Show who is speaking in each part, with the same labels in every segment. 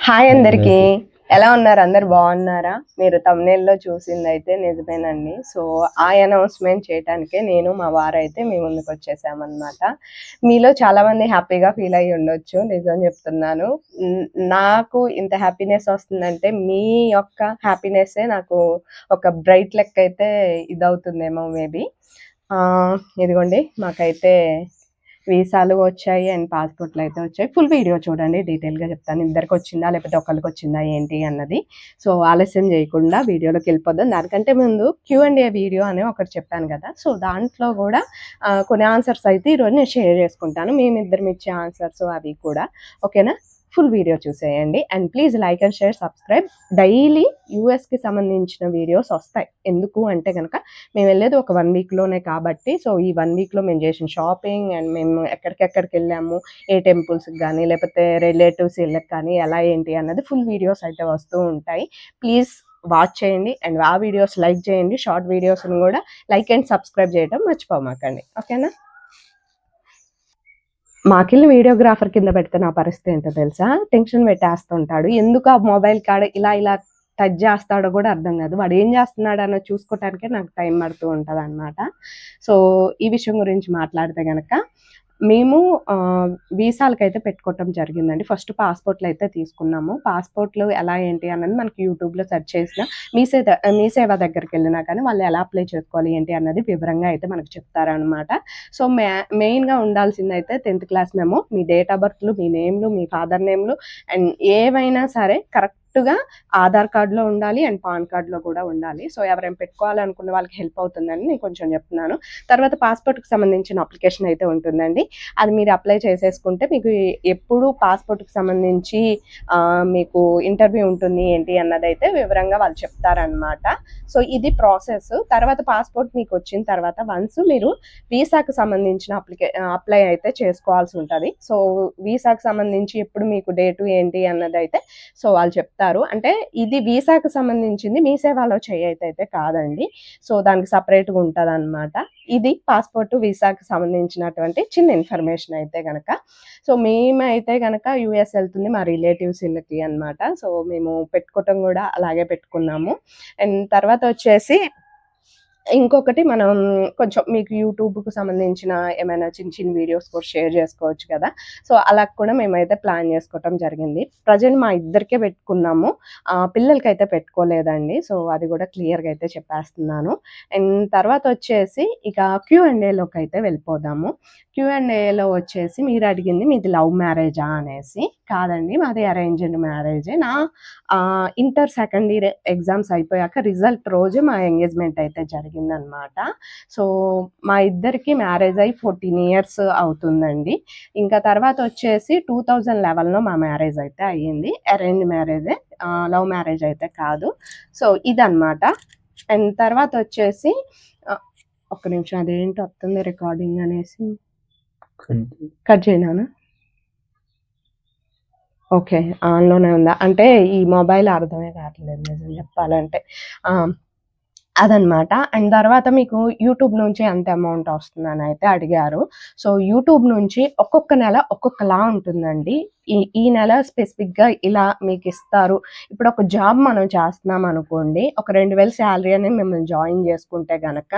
Speaker 1: Hi అందరికి. ఎలా ఉన్నారు? అందరు బాగున్నారా? మీరు తమిళలో చూసింది అయితే నిజమేనండి. సో ఆ అనౌన్స్మెంట్ చేయడానికే నేను మా వారైతే మీ ముందుకు వచ్చేసామన్నమాట. మీలో చాలా మంది హ్యాపీగా ఫీల్ అయ్యి ఉండొచ్చు నిజం చెప్తున్నాను. నాకు ఇంత హ్యాపీనెస్ వస్తుందంటే మీ యొక్క హ్యాపీనెస్సే నాకు ఒక బ్రైట్ లెక్క అయితే ఇదవుతుందేమో మేబీ ఇదిగోండి మాకైతే వీసాలు వచ్చాయి అండ్ పాస్పోర్ట్లు అయితే వచ్చాయి. ఫుల్ వీడియో చూడండి డీటెయిల్గా చెప్తాను. ఇద్దరికి వచ్చిందా లేకపోతే ఒకరికి వచ్చిందా ఏంటి అన్నది. సో ఆలస్యం చేయకుండా వీడియోలోకి వెళ్ళిపోదాం. దానికంటే ముందు క్యూ అండ్ ఏ వీడియో అని ఒకటి చెప్పాను కదా. సో దాంట్లో కూడా కొన్ని ఆన్సర్స్ అయితే ఈరోజు నేను షేర్ చేసుకుంటాను. మేమిద్దరం ఇచ్చే ఆన్సర్స్ అవి కూడా. ఓకేనా ఫుల్ వీడియో చూసేయండి. And please like and share subscribe daily యూఎస్కి సంబంధించిన వీడియోస్ వస్తాయి. ఎందుకు అంటే కనుక మేము వెళ్ళేది ఒక వన్ వీక్లోనే కాబట్టి సో ఈ వన్ వీక్లో మేము చేసిన షాపింగ్ అండ్ మేము ఎక్కడికెక్కడికి వెళ్ళాము ఏ టెంపుల్స్కి కానీ లేకపోతే రిలేటివ్స్ ఇళ్ళకి కానీ ఎలా ఏంటి అన్నది ఫుల్ వీడియోస్ అయితే వస్తూ ఉంటాయి. ప్లీజ్ వాచ్ చేయండి అండ్ ఆ వీడియోస్ లైక్ చేయండి. షార్ట్ వీడియోస్ని కూడా లైక్ అండ్ సబ్స్క్రైబ్ చేయడం మర్చిపోమాకండి. ఓకేనా మాకిల్ని వీడియోగ్రాఫర్ కింద పెడితే నా పరిస్థితి ఏంటో తెలుసా? టెన్షన్ పెట్టేస్తుంటాడు. ఎందుకు ఆ మొబైల్ కాడ ఇలా ఇలా టచ్ చేస్తాడో కూడా అర్థం కాదు. వాడు ఏం చేస్తున్నాడు అన్న చూసుకోవటానికే నాకు టైం పడుతూ ఉంటుంది అనమాట సో ఈ విషయం గురించి మాట్లాడితే కనుక మేము వీసాలకు అయితే పెట్టుకోవటం జరిగిందండి. ఫస్ట్ పాస్పోర్ట్లు అయితే తీసుకున్నాము. పాస్పోర్ట్లు ఎలా ఏంటి అన్నది మనకి యూట్యూబ్లో సెర్చ్ చేసిన మీ సే మీ సేవ దగ్గరికి వెళ్ళినా కానీ వాళ్ళు ఎలా అప్లై చేసుకోవాలి ఏంటి అన్నది వివరంగా అయితే మనకు చెప్తారనమాట సో మే మెయిన్గా ఉండాల్సింది అయితే టెన్త్ క్లాస్ మేము. మీ డేట్ ఆఫ్ బర్త్లు మీ నేమ్లు మీ ఫాదర్ నేమ్లు అండ్ ఏవైనా సరే కరెక్ట్ కరెక్ట్గా ఆధార్ కార్డులో ఉండాలి అండ్ పాన్ కార్డులో కూడా ఉండాలి. సో ఎవరైనా పెట్టుకోవాలనుకున్న వాళ్ళకి హెల్ప్ అవుతుందని నేను కొంచెం చెప్తున్నాను. తర్వాత పాస్పోర్ట్కి సంబంధించిన అప్లికేషన్ అయితే ఉంటుందండి. అది మీరు అప్లై చేసేసుకుంటే మీకు ఎప్పుడు పాస్పోర్ట్కి సంబంధించి మీకు ఇంటర్వ్యూ ఉంటుంది ఏంటి అన్నదైతే వివరంగా వాళ్ళు చెప్తారనమాట సో ఇది ప్రాసెస్. తర్వాత పాస్పోర్ట్ మీకు వచ్చిన తర్వాత వన్స్ మీరు వీసాకు సంబంధించిన అప్లికే అప్లై అయితే చేసుకోవాల్సి ఉంటుంది. సో వీసాకు సంబంధించి ఎప్పుడు మీకు డేటు ఏంటి అన్నది అయితే సో వాళ్ళు చెప్తారు. అంటే ఇది వీసాకు సంబంధించింది మీ సేవలో చేయైతే అయితే కాదండి. సో దానికి సపరేట్గా ఉంటుంది అనమాట ఇది పాస్పోర్ట్ వీసాకు సంబంధించినటువంటి చిన్న ఇన్ఫర్మేషన్ అయితే కనుక సో మేమైతే కనుక యూఎస్ వెళ్తుంది మా రిలేటివ్స్ ఇళ్ళకి అన్నమాట. సో మేము పెట్టుకోవటం కూడా అలాగే పెట్టుకున్నాము. అండ్ తర్వాత వచ్చేసి ఇంకొకటి మనం కొంచెం మీకు యూట్యూబ్కు సంబంధించిన ఏమైనా చిన్న చిన్న వీడియోస్ కూడా షేర్ చేసుకోవచ్చు కదా. సో అలా కూడా మేమైతే ప్లాన్ చేసుకోవటం జరిగింది. ప్రజెంట్ మా ఇద్దరికే పెట్టుకున్నాము. పిల్లలకి పిల్లలకైతే పెట్టుకోలేదండి. సో అది కూడా క్లియర్గా అయితే చెప్పేస్తున్నాను. అండ్ తర్వాత వచ్చేసి ఇక క్యూ అండ్ ఏలోకి అయితే వెళ్ళిపోదాము. క్యూ అండ్ ఏలో వచ్చేసి మీరు అడిగింది మీది లవ్ మ్యారేజా అనేసి. కాదండి మాది అరేంజ్డ్ మ్యారేజే నా ఇంటర్ సెకండ్ ఇయర్ ఎగ్జామ్స్ అయిపోయాక రిజల్ట్ రోజు మా ఎంగేజ్మెంట్ అయితే జరిగింది. జరిగిందనమాట. సో మా ఇద్దరికి మ్యారేజ్ అయ్యి ఫోర్టీన్ ఇయర్స్ అవుతుందండి. ఇంకా తర్వాత వచ్చేసి టూ థౌజండ్ లెవెన్లో మా మ్యారేజ్ అయితే అయ్యింది. అరేంజ్ మ్యారేజే లవ్ మ్యారేజ్ అయితే కాదు. సో ఇదన్నమాట అండ్ తర్వాత వచ్చేసి ఒక్క నిమిషం అదేంటి వస్తుంది రికార్డింగ్ అనేసి. కట్ చేయనా? ఓకే ఆన్లోనే ఉందా? అంటే ఈ మొబైల్ అర్థమే కావట్లేదు నిజం చెప్పాలంటే. అదనమాట. అండ్ తర్వాత మీకు యూట్యూబ్ నుంచి ఎంత అమౌంట్ వస్తుందని అయితే అడిగారు. సో యూట్యూబ్ నుంచి ఒక్కొక్క నెల ఒక్కొక్కలా ఉంటుందండి. ఈ ఈ నెల స్పెసిఫిక్గా ఇలా మీకు ఇస్తారు. ఇప్పుడు ఒక జాబ్ మనం చేస్తున్నాం అనుకోండి ఒక రెండు వేల శాలరీ అనేది మిమ్మల్ని జాయిన్ చేసుకుంటే గనక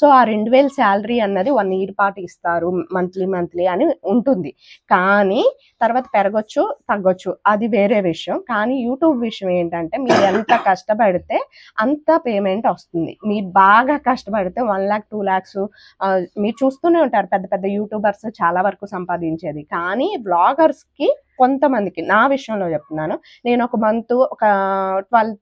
Speaker 1: సో ఆ రెండు వేల శాలరీ అన్నది వన్ ఇయర్ పాటు ఇస్తారు మంత్లీ మంత్లీ అని ఉంటుంది. కానీ తర్వాత పెరగొచ్చు తగ్గొచ్చు అది వేరే విషయం. కానీ యూట్యూబ్ విషయం ఏంటంటే మీరు ఎంత కష్టపడితే అంత పేమెంట్ వస్తుంది. మీరు బాగా కష్టపడితే వన్ ల్యాక్ టూ ల్యాక్స్ మీరు చూస్తూనే ఉంటారు. పెద్ద పెద్ద యూట్యూబర్స్ చాలా వరకు సంపాదించేది. కానీ బ్లాగర్స్కి కొంతమందికి నా విషయంలో చెప్తున్నాను. నేను ఒక మంత్ ఒక ట్వెల్వ్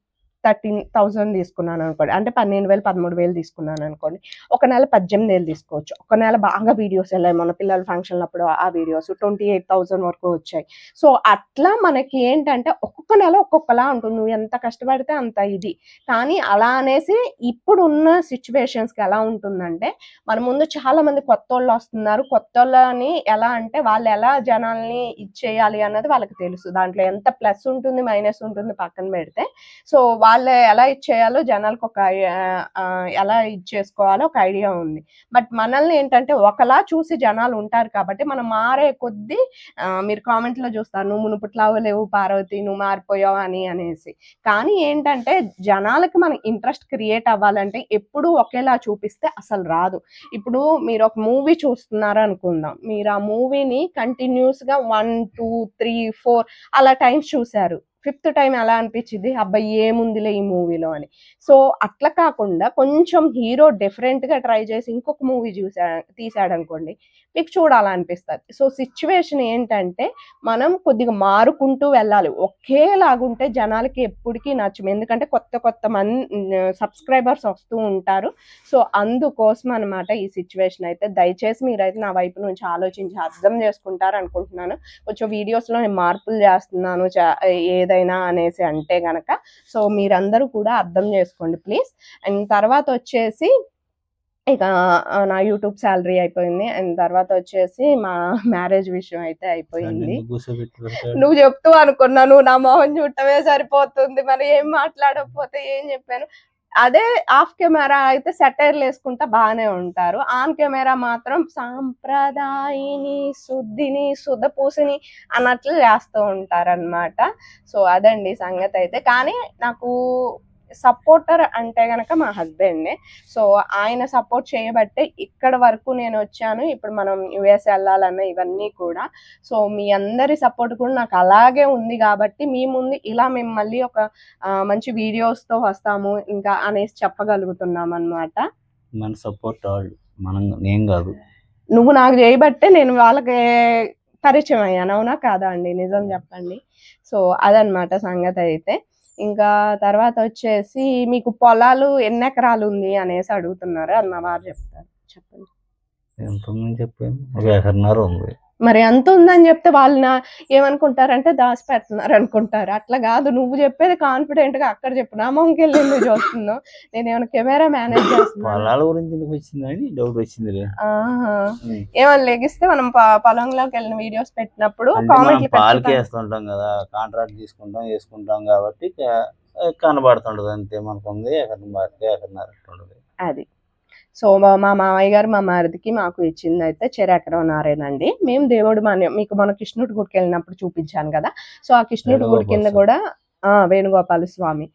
Speaker 1: థర్టీన్ థౌజండ్ తీసుకున్నాను అనుకోండి. అంటే పన్నెండు వేలు పదమూడు వేలు తీసుకున్నాను అనుకోండి. ఒక నెల పద్దెనిమిది వేలు తీసుకోవచ్చు. ఒక నెల బాగా వీడియోస్ వెళ్ళాయి. మన పిల్లల ఫంక్షన్ అప్పుడు ఆ వీడియోస్ ట్వంటీ ఎయిట్ థౌజండ్ వరకు వచ్చాయి. సో అట్లా మనకి ఏంటంటే ఒక్కొక్క నెల ఒక్కొక్కలా ఉంటుంది. నువ్వు ఎంత కష్టపడితే అంత ఇది. కానీ అలా అనేసి ఇప్పుడున్న సిచ్యువేషన్స్కి ఎలా ఉంటుందంటే మన ముందు చాలా మంది కొత్త వాళ్ళు వస్తున్నారు. కొత్త వాళ్ళని ఎలా అంటే వాళ్ళు ఎలా జనాల్ని ఇచ్చేయాలి అన్నది వాళ్ళకి తెలుసు. దాంట్లో ఎంత ప్లస్ ఉంటుంది మైనస్ ఉంటుంది పక్కన పెడితే. సో వాళ్ళు వాళ్ళు ఎలా ఇచ్చేయాలో జనాలకు ఒక ఎలా ఇచ్చేసుకోవాలో ఒక ఐడియా ఉంది. బట్ మనల్ని ఏంటంటే ఒకలా చూసి జనాలు ఉంటారు కాబట్టి మనం మారే కొద్దీ మీరు కామెంట్లో చూస్తారు నువ్వు మునుపుట్లావు లేవు పార్వతి నువ్వు మారిపోయావు అని అనేసి. కానీ ఏంటంటే జనాలకి మనం ఇంట్రెస్ట్ క్రియేట్ అవ్వాలంటే ఎప్పుడు ఒకేలా చూపిస్తే అసలు రాదు. ఇప్పుడు మీరు ఒక మూవీ చూస్తున్నారు అనుకుందాం. మీరు ఆ మూవీని కంటిన్యూస్గా వన్ టూ త్రీ ఫోర్ అలా టైమ్స్ చూశారు. ఫిఫ్త్ టైం ఎలా అనిపించింది? అబ్బాయి ఏముందిలే ఈ మూవీలో అని. సో అట్లా కాకుండా కొంచెం హీరో డిఫరెంట్గా ట్రై చేసి ఇంకొక మూవీ చూసా తీసాడనుకోండి మీకు చూడాలనిపిస్తుంది. సో సిచ్యువేషన్ ఏంటంటే మనం కొద్దిగా మారుకుంటూ వెళ్ళాలి. ఒకేలాగుంటే జనాలకి ఎప్పటికీ నచ్చము. ఎందుకంటే కొత్త కొత్త మంది సబ్స్క్రైబర్స్ వస్తూ ఉంటారు. సో అందుకోసం అన్నమాట ఈ సిచ్యువేషన్ అయితే. దయచేసి మీరైతే నా వైపు నుంచి ఆలోచించి అర్థం చేసుకుంటారు అనుకుంటున్నాను కొంచెం వీడియోస్లో నేను మార్పులు చేస్తున్నాను. ఏదైనా ఏదైనా అనేసి అంటే గనక. సో మీరందరూ కూడా అర్థం చేసుకోండి ప్లీజ్. అండ్ తర్వాత వచ్చేసి ఇక నా యూట్యూబ్ శాలరీ అయిపోయింది. అండ్ తర్వాత వచ్చేసి మా మ్యారేజ్ విషయం అయితే అయిపోయింది. నువ్వు చెప్తూ అనుకున్నా నువ్వు నా మొహం చూడటమే సరిపోతుంది. మరి ఏం మాట్లాడకపోతే ఏం చెప్పాను? అదే ఆఫ్ కెమెరా అయితే సెటైర్లు వేసుకుంటా బాగానే ఉంటారు. ఆన్ కెమెరా మాత్రం సాంప్రదాయిని శుద్ధిని శుద్ధపూసిని అన్నట్లు చేస్తూ ఉంటారు అనమాట సో అదండి సంగతి అయితే కానీ నాకు సపోర్టర్ అంటే గనక మా హస్బెండ్ సో ఆయన సపోర్ట్ చేయబట్టే ఇక్కడ వరకు నేను వచ్చాను. ఇప్పుడు మనం యుఎస్ వెళ్ళాలన్న ఇవన్నీ కూడా. సో మీ అందరి సపోర్ట్ కూడా నాకు అలాగే ఉంది కాబట్టి మీ ముందు ఇలా మేము మళ్ళీ ఒక మంచి videos తో వస్తాము ఇంకా అనేసి చెప్పగలుగుతున్నాం అన్నమాట
Speaker 2: మన సపోర్ట్ వాళ్ళు. మనం నేను కాదు.
Speaker 1: నువ్వు నాకు చేయబట్టే నేను వాళ్ళకి పరిచయం అయ్యాను. అవునా? కాదా అండి? నిజం చెప్పండి. సో అదనమాట సంగతి అయితే ఇంకా తర్వాత వచ్చేసి మీకు పొలాలు ఎన్ని ఎకరాలు ఉంది అనేసి అడుగుతున్నారు అది మా వారు చెప్తారు. చెప్పండి.
Speaker 2: ఎంత చెప్పాను. ఒక ఎకరన్నర ఉంది.
Speaker 1: మరి ఎంత ఉందని చెప్తే వాళ్ళు నా ఏమనుకుంటారంటే దాచి పెడుతున్నారు అనుకుంటారు అట్లా కాదు నువ్వు చెప్పేది కాన్ఫిడెంట్గా అక్కడ చెప్పు. నా మొహంకి వెళ్ళి ఎందుకు చూస్తున్నావు? నేను ఏమైనా కెమెరా మేనేజ్ చేస్తున్నాను ఏమైనా లెగిస్తే మనం పొలంలోకి వెళ్ళిన వీడియోస్ పెట్టినప్పుడు కామెంట్లు
Speaker 2: కదా కాంట్రాక్ట్ తీసుకుంటాం వేసుకుంటాం కాబట్టి ఇక కనబడుతుంటది. అంతే మనకు ఉంది
Speaker 1: అది. సో మా మామయ్య గారు మా మరిదికి మాకు ఇచ్చింది అయితే చెరెకరం నారేనండి. మేము దేవుడు మన మీకు మన కృష్ణుడి గుడికి వెళ్ళినప్పుడు చూపించాను కదా. సో ఆ కృష్ణుడి గుడి కింద కూడా ఆ వేణుగోపాల స్వామి.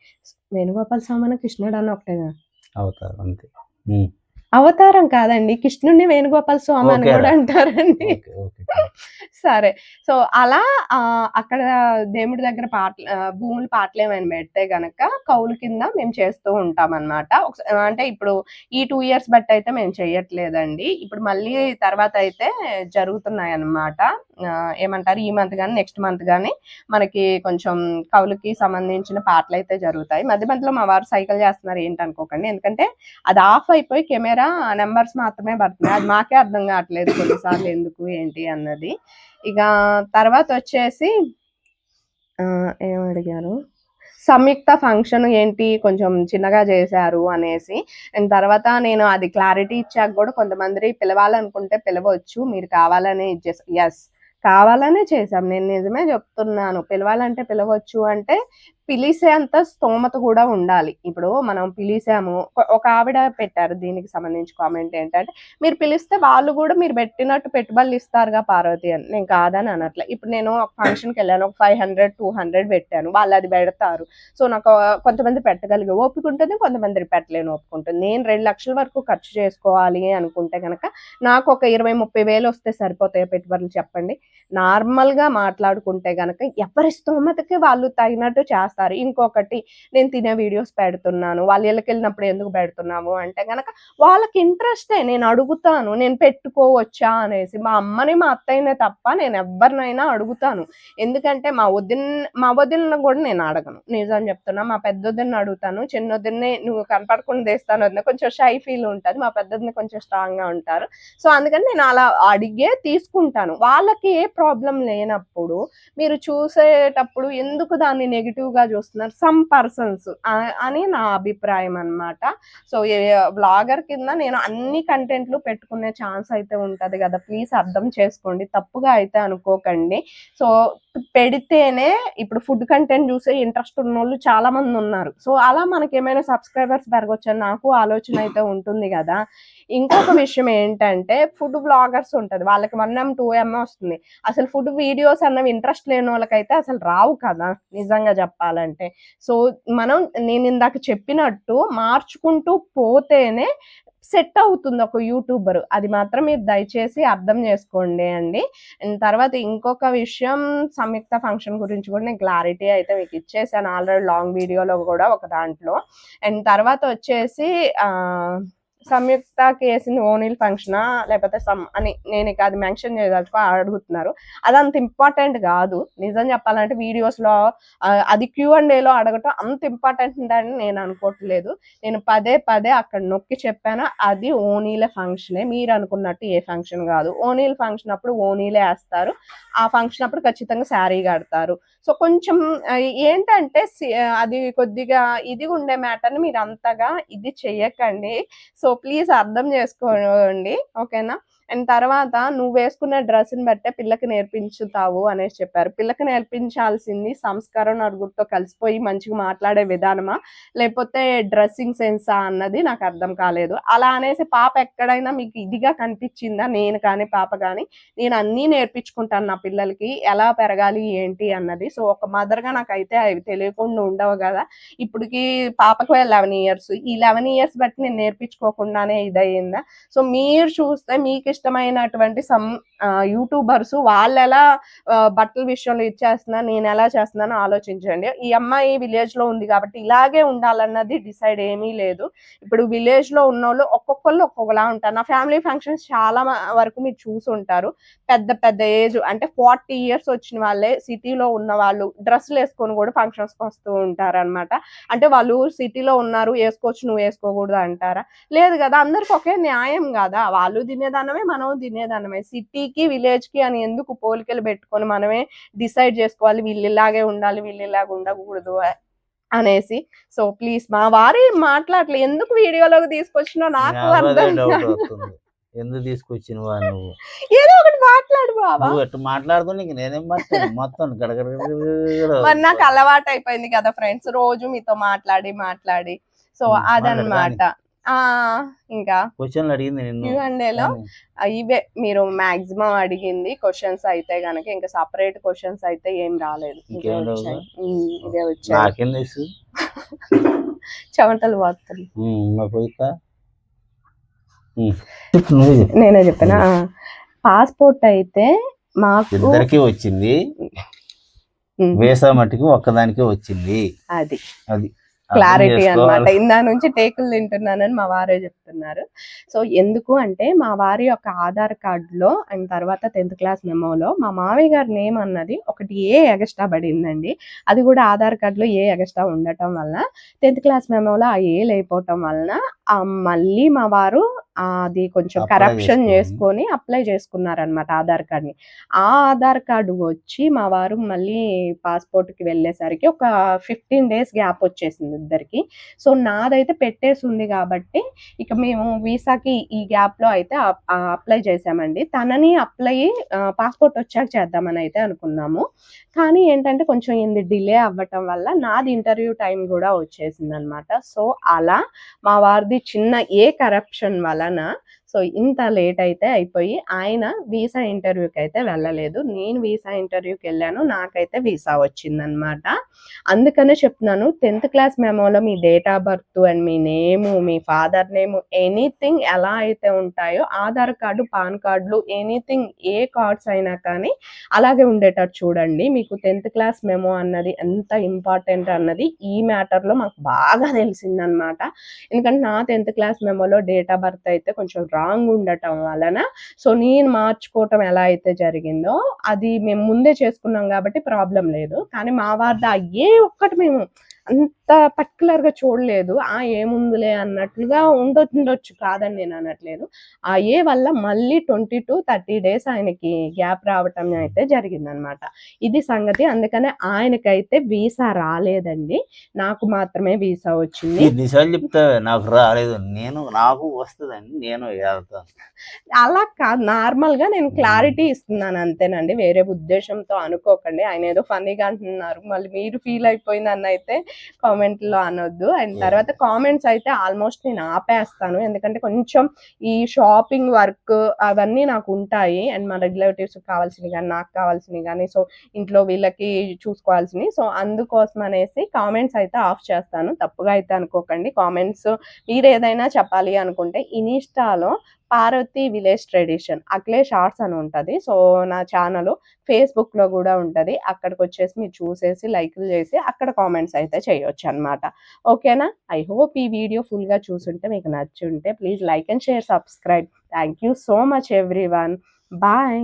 Speaker 1: వేణుగోపాల స్వామి అన్న కృష్ణుడు అని ఒకటే
Speaker 2: అవుతారు అంతే.
Speaker 1: అవతారం కాదండి. కృష్ణుడిని వేణుగోపాల స్వామి అని కూడా. అంటారండి. సరే. సో అలా అక్కడ దేవుడి దగ్గర పాట ఆ, భూములు పాటలు ఏమైనా పెడితే గనక కౌలు కింద మేము చేస్తూ ఉంటాం అనమాట అంటే ఇప్పుడు ఈ టూ ఇయర్స్ బట్టి అయితే మేము చెయ్యట్లేదండి. ఇప్పుడు మళ్ళీ తర్వాత అయితే జరుగుతున్నాయి అన్నమాట ఆ, ఏమంటారు? ఈ మంత్ కానీ నెక్స్ట్ మంత్ కానీ మనకి కొంచెం కౌలుకి సంబంధించిన పాటలు అయితే జరుగుతాయి. మధ్య మధ్యలో మా వారు సైకిల్ చేస్తున్నారు ఏంటి అనుకోకండి ఎందుకంటే అది ఆఫ్ అయిపోయి కెమెరా నెంబర్స్ మాత్రమే పడుతున్నాయి. అది మాకే అర్థం కావట్లేదు కొన్నిసార్లు ఎందుకు ఏంటి అన్నది. ఇక తర్వాత వచ్చేసి ఏమడిగారు ఏం అడిగారు? సంయుక్త ఫంక్షన్ ఏంటి కొంచెం చిన్నగా చేశారు అనేసి. అండ్ తర్వాత నేను అది క్లారిటీ ఇచ్చాక కూడా కొంతమంది పిలవాలనుకుంటే పిలవచ్చు. మీరు కావాలనే ఇచ్చేసి ఎస్ కావాలనే చేశాం. నేను నిజమే చెప్తున్నాను. పిలవాలంటే పిలవచ్చు అంటే పిలిచేంత స్తోమత కూడా ఉండాలి. ఇప్పుడు మనం పిలిచాము ఒక- ఆవిడ పెట్టారు దీనికి సంబంధించి కామెంట్ ఏంటంటే మీరు పిలిస్తే వాళ్ళు కూడా మీరు పెట్టినట్టు పెట్టుబడులు ఇస్తారుగా పార్వతి అని. నేను కాదని అనట్లే. ఇప్పుడు నేను ఒక ఫంక్షన్కి వెళ్ళాను ఒక ఫైవ్ హండ్రెడ్ టూ హండ్రెడ్ పెట్టాను. వాళ్ళు అది పెడతారు. సో నాకు కొంతమంది పెట్టగలిగే ఓపిక ఉంటుంది కొంతమంది పెట్టలేని ఓపిక ఉంటుంది. నేను రెండు లక్షల వరకు ఖర్చు చేసుకోవాలి అనుకుంటే కనుక నాకు ఒక ఇరవై ముప్పై వేలు వస్తే సరిపోతాయి పెట్టుబడులు చెప్పండి. నార్మల్గా మాట్లాడుకుంటే గనక ఎవరి స్తోమతకి వాళ్ళు తగినట్టు చేస్తారు ఇంకొకటి నేను తినే వీడియోస్ పెడుతున్నాను. వాళ్ళ ఇళ్ళకి వెళ్ళినప్పుడు ఎందుకు పెడుతున్నాము అంటే కనుక వాళ్ళకి ఇంట్రెస్టే నేను అడుగుతాను నేను పెట్టుకోవచ్చా అనేసి. మా అమ్మని మా అత్తయ్యనే తప్ప నేను ఎవరినైనా అడుగుతాను. ఎందుకంటే మా వదిన మా వదిన కూడా నేను అడగను. నిజం చెప్తున్నా మా పెద్దొద్దని అడుగుతాను. చిన్నొద్దని నువ్వు కనపడకుండా తెస్తాను వదిన కొంచెం షై ఫీల్ ఉంటుంది. మా పెద్దొద్దని కొంచెం స్ట్రాంగ్గా ఉంటారు. సో అందుకని నేను అలా అడిగే తీసుకుంటాను. వాళ్ళకి ఏ ప్రాబ్లం లేనప్పుడు మీరు చూసేటప్పుడు ఎందుకు దాన్ని నెగిటివ్ గా చూస్తున్నారు. సమ్ పర్సన్స్ అని నా అభిప్రాయం అన్నమాట. సో బ్లాగర్ కింద నేను అన్ని కంటెంట్లు పెట్టుకునే ఛాన్స్ అయితే ఉంటుంది కదా. ప్లీజ్ అర్థం చేసుకోండి. తప్పుగా అయితే అనుకోకండి. సో పెడితేనే ఇప్పుడు ఫుడ్ కంటెంట్ చూసే ఇంట్రెస్ట్ ఉన్న వాళ్ళు చాలా మంది ఉన్నారు. సో అలా మనకి ఏమైనా సబ్స్క్రైబర్స్ పెరగొచ్చని నాకు ఆలోచన అయితే ఉంటుంది కదా. ఇంకొక విషయం ఏంటంటే ఫుడ్ బ్లాగర్స్ ఉంటుంది. వాళ్ళకి వన్ ఎం టూ ఎం వస్తుంది. అసలు ఫుడ్ వీడియోస్ అన్నవి ఇంట్రెస్ట్ లేని వాళ్ళకైతే అసలు రావు కదా. నిజంగా చెప్పాలి చెప్పాలంటే సో మనం నేను ఇందాక చెప్పినట్టు మార్చుకుంటూ పోతేనే సెట్ అవుతుంది ఒక యూట్యూబర్. అది మాత్రం మీరు దయచేసి అర్థం చేసుకోండి అండి. అండ్ తర్వాత ఇంకొక విషయం సంయుక్త ఫంక్షన్ గురించి కూడా నేను క్లారిటీ అయితే మీకు ఇచ్చేసాను ఆల్రెడీ లాంగ్ వీడియోలో కూడా ఒక దాంట్లో. అండ్ తర్వాత వచ్చేసి సంయుక్త కేసింది ఓనిల్ ఫంక్షనా లేకపోతే సమ్ అని నేను ఇక అది మెన్షన్ చేయదలుచుకో అడుగుతున్నారు. అది అంత ఇంపార్టెంట్ కాదు. నిజం చెప్పాలంటే వీడియోస్లో అది క్యూ అండ్ ఏలో అడగటం అంత ఇంపార్టెంట్ ఉందని నేను అనుకోవట్లేదు. నేను పదే పదే అక్కడ నొక్కి చెప్పాను అది ఓనీల ఫంక్షనే. మీరు అనుకున్నట్టు ఏ ఫంక్షన్ కాదు. ఓనీల ఫంక్షన్ అప్పుడు ఓనీలే వేస్తారు. ఆ ఫంక్షన్ అప్పుడు ఖచ్చితంగా శారీ కడతారు. సో కొంచెం ఏంటంటే సి- అది కొద్దిగా ఇది ఉండే మ్యాటర్ని మీరు అంతగా ఇది చెయ్యకండి. సో ప్లీజ్ అర్థం చేసుకోండి ఓకేనా? అండ్ తర్వాత నువ్వు వేసుకున్న డ్రెస్ని బట్టే పిల్లకి నేర్పించుతావు అనేసి చెప్పారు. పిల్లకి నేర్పించాల్సింది సంస్కారం నలుగురితో కలిసిపోయి మంచిగా మాట్లాడే విధానమా? లేకపోతే డ్రెస్సింగ్ సెన్సా అన్నది నాకు అర్థం కాలేదు. అలా అనేసి పాప ఎక్కడైనా మీకు ఇదిగా కనిపించిందా? నేను కానీ పాప కానీ? నేను అన్నీ నేర్పించుకుంటాను నా పిల్లలకి. ఎలా పెరగాలి? ఏంటి? అన్నది. సో ఒక మదర్గా నాకైతే అవి తెలియకుండా ఉండవు కదా. ఇప్పటికి పాపకు లెవెన్ ఇయర్స్ ఈ లెవెన్ ఇయర్స్ బట్టి నేను నేర్పించుకోకుండానే ఇదయ్యిందా సో మీరు చూస్తే మీకు ఇష్టమైనటువంటి సమ్ యూట్యూబర్స్ వాళ్ళు ఎలా బట్టల విషయంలో ఇచ్చేస్తున్నా నేను ఎలా చేస్తున్నానో ఆలోచించండి. ఈ అమ్మాయి విలేజ్లో ఉంది కాబట్టి ఇలాగే ఉండాలన్నది డిసైడ్ ఏమీ లేదు. ఇప్పుడు విలేజ్లో ఉన్న వాళ్ళు ఒక్కొక్క ఒక్కొక్కళ్ళు ఒక్కొక్కలా ఉంటారు. నా ఫ్యామిలీ ఫంక్షన్స్ చాలా మ- వరకు మీరు చూసి ఉంటారు. పెద్ద పెద్ద ఏజ్ అంటే ఫార్టీ ఇయర్స్ వచ్చిన వాళ్ళే సిటీలో ఉన్న వాళ్ళు డ్రెస్సులు వేసుకొని కూడా ఫంక్షన్స్ వస్తూ ఉంటారు అనమాట అంటే వాళ్ళు సిటీలో ఉన్నారు వేసుకోవచ్చు నువ్వు వేసుకోకూడదు అంటారా? లేదు కదా అందరికి ఒకే న్యాయం కదా. వాళ్ళు తినేదానమే మనం తినేదానమే సిటీకి విలేజ్కి అని ఎందుకు పోలికలు పెట్టుకొని మనమే డిసైడ్ చేసుకోవాలి వీళ్ళు ఇలాగే ఉండాలి వీళ్ళు ఇలాగ ఉండకూడదు అనేసి. సో ప్లీజ్ మా వారి మాట్లాడలే ఎందుకు వీడియోలోకి తీసుకొచ్చినా నాకు అర్థం
Speaker 2: ఎందుకు తీసుకొచ్చినవా నువ్వు?
Speaker 1: ఏదో ఒకటి మాట్లాడు బాబా
Speaker 2: నువ్వు ఎట్టు మాట్లాడుతూ నీకు నేనేం మాట్లాడు మొత్తం
Speaker 1: మరి నాకు అలవాటు అయిపోయింది కదా ఫ్రెండ్స్. రోజు మీతో మాట్లాడి మాట్లాడి. సో అదనమాట ఇంకా.
Speaker 2: క్వశ్చన్లు అడిగింది నిన్ను
Speaker 1: ఇవే. మీరు మాక్సిమం అడిగింది క్వశ్చన్స్ అయితే గనక ఇంకా సపరేట్ క్వశ్చన్స్ అయితే ఏం రాలేదు.
Speaker 2: రావు?
Speaker 1: వచ్చాయి.
Speaker 2: నాకేం తెలుసు?
Speaker 1: చెమటలు
Speaker 2: చెప్పు.
Speaker 1: నేనే చెప్పానా? పాస్పోర్ట్ అయితే మాకు
Speaker 2: ఇద్దరికి వచ్చింది. వేసా మట్టికి ఒక్కదానికే వచ్చింది.
Speaker 1: అది.
Speaker 2: అది.
Speaker 1: క్లారిటీ. అన్నమాట. ఇందా నుంచి టేకులు తింటున్నానని మా వారే చెప్తున్నారు. సో ఎందుకు అంటే మా వారి యొక్క ఆధార్ కార్డులో అండ్ తర్వాత టెన్త్ క్లాస్ మెమోలో మా మామయ్య గారి నేమ్ అన్నది ఒకటి ఏ ఎగస్ట్రా పడిందండి. అది కూడా ఆధార్ కార్డులో ఏ ఎగస్ట్రా ఉండటం వలన టెన్త్ క్లాస్ మెమోలో ఆ ఏ లేకపోవటం వలన ఆ మళ్ళీ మా వారు అది కొంచెం కరప్షన్
Speaker 2: చేసుకొని.
Speaker 1: అప్లై చేసుకున్నారనమాట ఆధార్ కార్డ్ని. ఆ ఆధార్ కార్డు వచ్చి మా వారు మళ్ళీ పాస్పోర్ట్కి వెళ్ళేసరికి ఒక ఫిఫ్టీన్ డేస్ గ్యాప్ వచ్చేసింది ఇద్దరికి. సో నాదైతే పెట్టేసి ఉంది కాబట్టి ఇక మేము వీసాకి ఈ గ్యాప్లో అయితే అప్లై చేసామండి. తనని అప్లై పాస్పోర్ట్ వచ్చాక చేద్దామని అయితే అనుకున్నాము. కానీ ఏంటంటే కొంచెం ఇది డిలే అవ్వటం వల్ల నాది ఇంటర్వ్యూ టైం కూడా వచ్చేసింది అనమాట సో అలా మా వారిది చిన్న ఏ కరప్షన్ వలన సో ఇంత లేట్ అయితే అయిపోయి ఆయన వీసా ఇంటర్వ్యూకి అయితే వెళ్ళలేదు. నేను వీసా ఇంటర్వ్యూకి వెళ్ళాను నాకైతే వీసా వచ్చిందనమాట అందుకనే చెప్తున్నాను టెన్త్ క్లాస్ మెమోలో మీ డేట్ ఆఫ్ బర్త్ అండ్ మీ నేము మీ ఫాదర్ నేమ్ ఎనీథింగ్ ఎలా అయితే ఉంటాయో ఆధార్ కార్డు పాన్ కార్డులు ఎనీథింగ్ ఏ కార్డ్స్ అయినా కానీ అలాగే ఉండేటట్టు చూడండి. మీకు టెన్త్ క్లాస్ మెమో అన్నది ఎంత ఇంపార్టెంట్ అన్నది ఈ మ్యాటర్లో మాకు బాగా తెలిసిందనమాట ఎందుకంటే నా టెన్త్ క్లాస్ మెమోలో డేట్ ఆఫ్ బర్త్ అయితే కొంచెం రాంగ్ ఉండటం వలన సో నేను మార్చుకోవటం ఎలా అయితే జరిగిందో అది మేము ముందే చేసుకున్నాం కాబట్టి ప్రాబ్లం లేదు. కానీ మా వారిది ఆ ఏ ఒక్కటి మేము అంత పర్టికులర్గా చూడలేదు. ఆ ఏముందిలే అన్నట్లుగా ఉండొచ్చు కాదని నేను అనట్లేదు. ఆ ఏ వల్ల మళ్ళీ ట్వంటీ టు థర్టీ డేస్ ఆయనకి గ్యాప్ రావటం అయితే జరిగిందనమాట. ఇది సంగతి. అందుకనే ఆయనకైతే వీసా రాలేదండి. నాకు మాత్రమే వీసా వచ్చింది.
Speaker 2: నిజాలు చెప్తా నాకు రాలేదు. నేను నాకు వస్తుందండి. నేను
Speaker 1: అలా కాదు. నార్మల్గా నేను క్లారిటీ ఇస్తున్నాను అంతేనండి. వేరే ఉద్దేశంతో అనుకోకండి. ఆయన ఏదో ఫన్నీగా అంటున్నారు. మళ్ళీ మీరు ఫీల్ అయిపోయింది అన్న అయితే కామెంట్లో అనొద్దు. అండ్ తర్వాత కామెంట్స్ అయితే ఆల్మోస్ట్ నేను ఆపేస్తాను. ఎందుకంటే కొంచెం ఈ షాపింగ్ వర్క్ అవన్నీ నాకు ఉంటాయి. అండ్ మా రిలేటివ్స్ కావాల్సినవి కానీ నాకు కావాల్సినవి కానీ సో ఇంట్లో వీళ్ళకి చూసుకోవాల్సినవి. సో అందుకోసం అనేసి కామెంట్స్ అయితే ఆఫ్ చేస్తాను. తప్పుగా అయితే అనుకోకండి. కామెంట్స్ మీరు ఏదైనా చెప్పాలి అనుకుంటే ఇన్స్టాలో Parvathi village tradition. Akhilesh arts అని ఉంటుంది. సో నా ఛానల్ ఫేస్బుక్లో కూడా ఉంటది. అక్కడికి వచ్చేసి మీరు చూసేసి లైక్లు చేసి అక్కడ కామెంట్స్ అయితే చేయొచ్చు అన్నమాట ఓకేనా? ఐ హోప్ ఈ వీడియో ఫుల్గా చూసుంటే మీకు నచ్చి ఉంటే please like and share subscribe thank you so much everyone bye